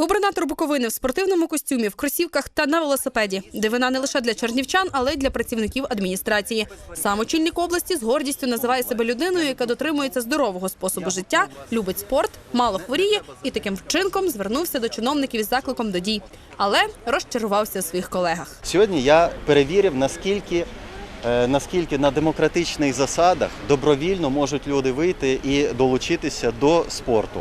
Губернатор Буковини в спортивному костюмі, в кросівках та на велосипеді. Дивина не лише для чернівчан, але й для працівників адміністрації. Сам очільник області з гордістю називає себе людиною, яка дотримується здорового способу життя, любить спорт, мало хворіє і таким вчинком звернувся до чиновників із закликом до дій, але розчарувався у своїх колегах. Сьогодні я перевірив, наскільки, е, наскільки на демократичних засадах добровільно можуть люди вийти і долучитися до спорту.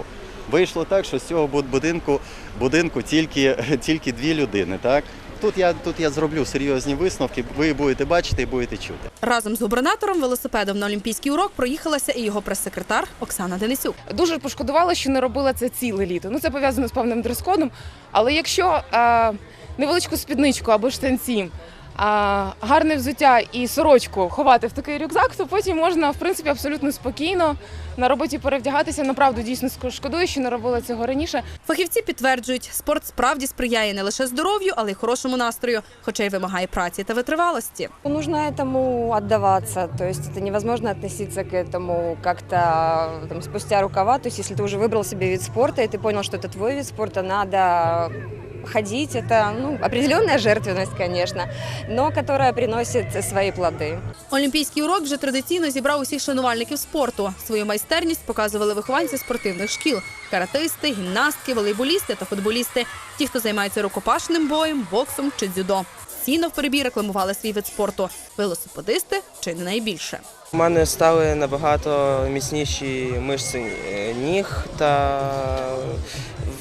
Вийшло так, що з цього бу- будинку, будинку тільки, тільки дві людини. Так? Тут, я, тут я зроблю серйозні висновки, ви будете бачити і будете чути. Разом з губернатором велосипедом на олімпійський урок проїхалася і його прес-секретар Оксана Денисюк. Дуже пошкодувала, що не робила це ціле літо. Ну це пов'язано з певним дрес-кодом. Але якщо е, невеличку спідничку або штанці, гарне взуття і сорочку ховати в такий рюкзак, то потім можна в принципі абсолютно спокійно на роботі перевдягатися. Направду дійсно шкодую, що не робила цього раніше. Фахівці підтверджують, спорт справді сприяє не лише здоров'ю, але й хорошому настрою, хоча й вимагає праці та витривалості. Нужно этому отдаваться, то есть это невозможно относиться к этому как-то там, спустя рукава. То есть если ты уже выбрал себе вид спорта и ты понял, что это твой вид спорта, надо ходить. Это ну, определенная жертвенность, конечно, но которая приносит свои плоды. Олімпійський урок вже традиційно зібрав усіх шанувальників спорту. Свою майстерність показували вихованці спортивних шкіл: каратисти, гімнастки, волейболісти та футболісти. Ті, хто займається рукопашним боєм, боксом чи дзюдо. Сіно в перебій рекламували свій вид спорту. Велосипедисти чи не найбільше. У мене стали набагато міцніші мишці е, ніг, та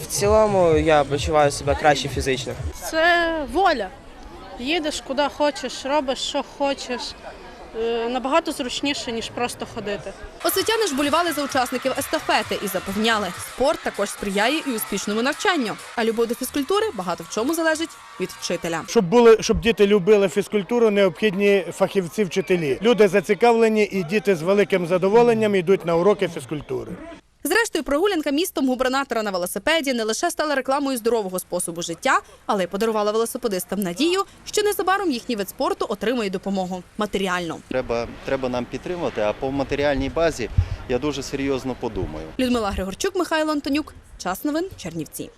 цілому я почуваю себе краще фізично. Це воля. Їдеш куди хочеш, робиш, що хочеш. Е, Набагато зручніше, ніж просто ходити. Освітяни ж болівали за учасників естафети і запевняли, спорт також сприяє і успішному навчанню. А любов до фізкультури багато в чому залежить від вчителя. Щоб були, щоб діти любили фізкультуру, необхідні фахівці вчителі. Люди зацікавлені, і діти з великим задоволенням йдуть на уроки фізкультури. Зрештою, прогулянка містом губернатора на велосипеді не лише стала рекламою здорового способу життя, але й подарувала велосипедистам надію, що незабаром їхній вид спорту отримує допомогу матеріально. Треба, треба нам підтримувати, а по матеріальній базі я дуже серйозно подумаю. Людмила Григорчук, Михайло Антонюк. Час новин Чернівці.